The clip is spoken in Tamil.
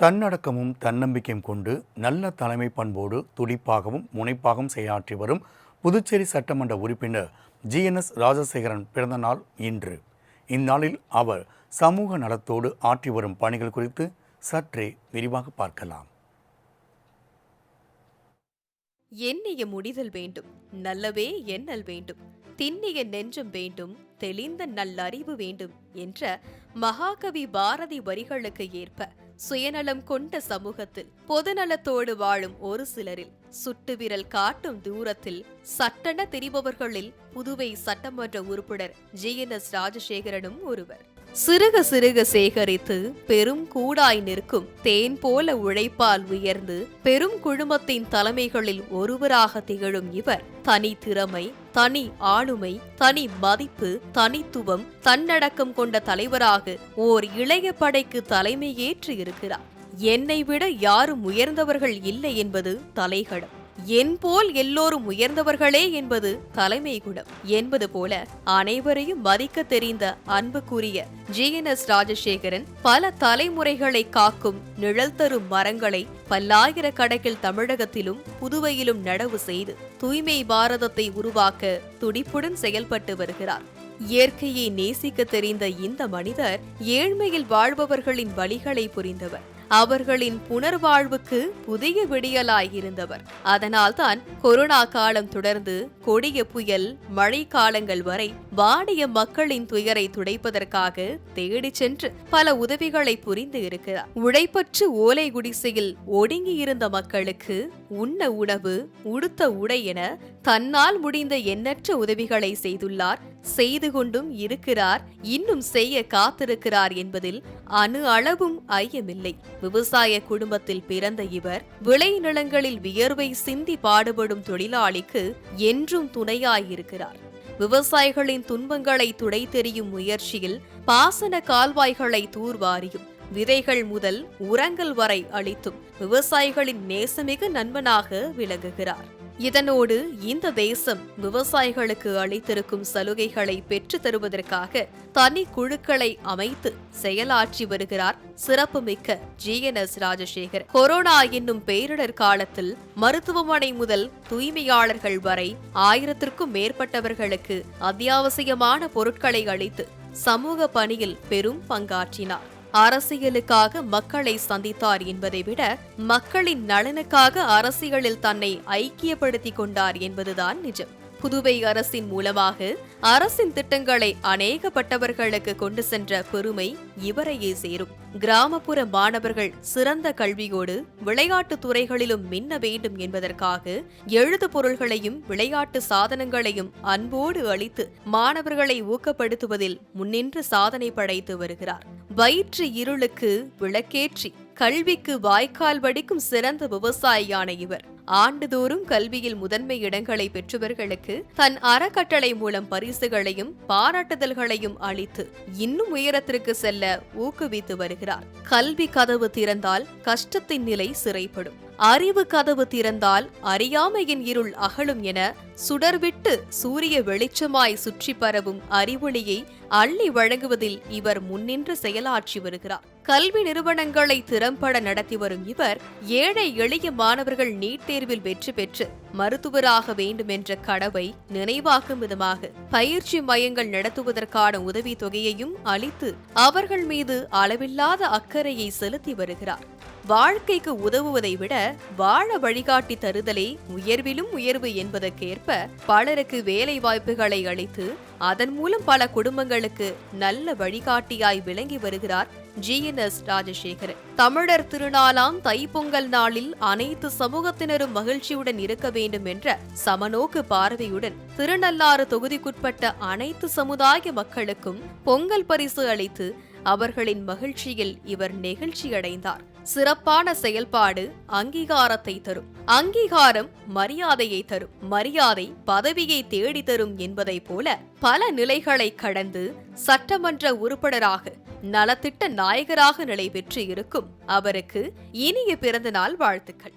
தன்னடக்கமும் தன்னம்பிக்கையும் கொண்டு நல்ல தலைமை பண்போடு துடிப்பாகவும் முனைப்பாகவும் செயலாற்றி வரும் புதுச்சேரி சட்டமன்ற உறுப்பினர் ஜிஎன்எஸ் ராஜசேகரன் பிறந்த நாள் இன்று. இந்நாளில் அவர் சமூக நலத்தோடு ஆற்றி வரும் பணிகள் குறித்து சற்றே விரிவாக பார்க்கலாம். எண்ணிய முடிதல் வேண்டும் நல்லவே எண்ணல் வேண்டும் திண்ணிய நெஞ்சம் வேண்டும் தெளிந்த நல்லறிவு வேண்டும் என்ற மகாகவி பாரதி வரிகளுக்கு ஏற்ப சுயநலம் கொண்ட சமூகத்தில் பொதுநலத்தோடு வாழும் ஒரு சிலரில் சுட்டு விரல் காட்டும் தூரத்தில் சட்டென தெரிபவர்களில் புதுவை சட்டமன்ற உறுப்பினர் ஜி என் எஸ் ராஜசேகரனும் ஒருவர். சிறுக சிறுக சேகரித்து பெரும் கூடாய் நிற்கும் தேன் போல உழைப்பால் உயர்ந்து பெரும் குழுமத்தின் தலைமைகளில் ஒருவராக திகழும் இவர். தனி திறமை தனி ஆளுமை தனி மதிப்பு தனித்துவம் தன்னடக்கம் கொண்ட தலைவராக ஓர் இளைய படைக்கு தலைமையேற்று இருக்கிறார் என்னை விட யாரும் உயர்ந்தவர்கள் இல்லை என்பது தலைகடம். என் போல் எல்லோரும் உயர்ந்தவர்களே என்பது தலைமை குணம் என்பது போல அனைவரையும் மதிக்க தெரிந்த அன்புக்குரிய ஜி என் எஸ் ராஜசேகரன் பல தலைமுறைகளை காக்கும் நிழல் தரும் மரங்களை பல்லாயிரக்கணக்கில் தமிழகத்திலும் புதுவையிலும் நடவு செய்து தூய்மை பாரதத்தை உருவாக்க துடிப்புடன் செயல்பட்டு வருகிறார். இயற்கையை நேசிக்க தெரிந்த இந்த மனிதர் ஏழ்மையில் வாழ்பவர்களின் வழிகளை புரிந்தவர். அவர்களின் புனர்வாழ்வுக்கு புதிய விடியலாய் இருந்தவர் அதனால்தான் கொரோனா காலம் தொடர்ந்து கொடிய புயல் மழை காலங்கள் வரை வாடிய மக்களின் துயரை துடைப்பதற்காக தேடிச் சென்று பல உதவிகளை புரிந்து இருக்கிறார். உழைப்பற்று ஓலை குடிசையில் ஒடுங்கி இருந்த மக்களுக்கு உண்ண உணவு உடுத்த உடை என தன்னால் முடிந்த எண்ணற்ற உதவிகளை செய்துள்ளார் செய்து கொண்டும் இருக்கிறார் இன்னும் செய்ய காத்திருக்கிறார் என்பதில் அணு அளவும் ஐயமில்லை. விவசாய குடும்பத்தில் பிறந்த இவர் விளைநிலங்களில் வியர்வை சிந்தி பாடுபடும் தொழிலாளிக்கு என்றும் துணையாயிருக்கிறார். விவசாயிகளின் துன்பங்களை துடை தெரியும் முயற்சியில் பாசன கால்வாய்களை தூர்வாரியும் விதைகள் முதல் உரங்கள் வரை அளித்தும் விவசாயிகளின் நேசமிகு நண்பனாக விளங்குகிறார். இதனோடு இந்த தேசம் விவசாயிகளுக்கு அளித்திருக்கும் சலுகைகளை பெற்று தருவதற்காக தனி குழுக்களை அமைத்து செயலாற்றி வருகிறார் சிறப்புமிக்க G. N. S. Rajasekar. Corona என்னும் பேரிடர் காலத்தில் மருத்துவமனை முதல் தூய்மையாளர்கள் வரை ஆயிரத்திற்கும் மேற்பட்டவர்களுக்கு அத்தியாவசியமான பொருட்களை அளித்து சமூக பணியில் பெரும் பங்காற்றினார். அரசியலுக்காக மக்களை சந்தித்தார் என்பதை விட மக்களின் நலனுக்காக அரசியலில் தன்னை ஐக்கியப்படுத்திக் கொண்டார் என்பதுதான் நிஜம். புதுவை அரசின் மூலமாக அரசின் திட்டங்களை அநேகப்பட்டவர்களுக்கு கொண்டு சென்ற பெருமை இவரையே சேரும். கிராமப்புற மாணவர்கள் சிறந்த கல்வியோடு விளையாட்டு துறைகளிலும் மின்ன வேண்டும் என்பதற்காக எழுது பொருள்களையும் விளையாட்டு சாதனங்களையும் அன்போடு அளித்து மாணவர்களை ஊக்கப்படுத்துவதில் முன்னின்று சாதனை படைத்து வருகிறார். வயிற்று இருளுக்கு விளக்கேற்றி கல்விக்கு வாய்க்கால் வடிக்கும் சிறந்த விவசாயியான இவர். ஆண்டுதோறும் கல்வியில் முதன்மை இடங்களை பெற்றவர்களுக்கு தன் அறக்கட்டளை மூலம் பரிசுகளையும் பாராட்டுதல்களையும் அளித்து இன்னும் உயரத்திற்கு செல்ல ஊக்குவித்து வருகிறார். கல்வி கதவு திறந்தால் கஷ்டத்தின் நிலை சிறைப்படும். அறிவு கதவு திறந்தால் அறியாமையின் இருள் அகலும் என சுடர்விட்டு சூரிய வெளிச்சமாய் சுற்றி பரவும் அறிவொளியை அள்ளி வழங்குவதில் இவர் முன்னின்று செயலாற்றி வருகிறார். கல்வி நிறுவனங்களை திறம்பட நடத்தி வரும் இவர் ஏழை எளிய மாணவர்கள் நீட் தேர்வில் வெற்றி பெற்று மருத்துவராக வேண்டும் என்ற கனவை நினைவாக்கும் விதமாக பயிற்சி மையங்கள் நடத்துவதற்கான உதவி தொகையையும் அளித்து அவர்கள் மீது அளவில்லாத அக்கறையை செலுத்தி வருகிறார். வாழ்க்கைக்கு உதவுவதை விட வாழ வழிகாட்டி தருதலே உயர்விலும் உயர்வு என்பதற்கேற்ப பலருக்கு வேலை வாய்ப்புகளை அளித்து அதன் மூலம் பல குடும்பங்களுக்கு நல்ல வழிகாட்டியாய் விளங்கி வருகிறார் ஜி என் எஸ் ராஜசேகரன். தமிழர் திருநாளாம் தைப்பொங்கல் நாளில் அனைத்து சமூகத்தினரும் மகிழ்ச்சியுடன் இருக்க வேண்டும் என்ற சமநோக்கு பார்வையுடன் திருநள்ளாறு தொகுதிக்குட்பட்ட அனைத்து சமுதாய மக்களுக்கும் பொங்கல் பரிசு அளித்து அவர்களின் மகிழ்ச்சியில் இவர் நெகிழ்ச்சியடைந்தார். சிறப்பான செயல்பாடு அங்கீகாரத்தை தரும். அங்கீகாரம் மரியாதையை தரும். மரியாதை பதவியை தேடி தரும் என்பதைப் போல பல நிலைகளை கடந்து சட்டமன்ற உறுப்பினராக நலத்திட்ட நாயகராக நிலை பெற்று இருக்கும் அவருக்கு இனிய பிறந்தநாள் வாழ்த்துக்கள்.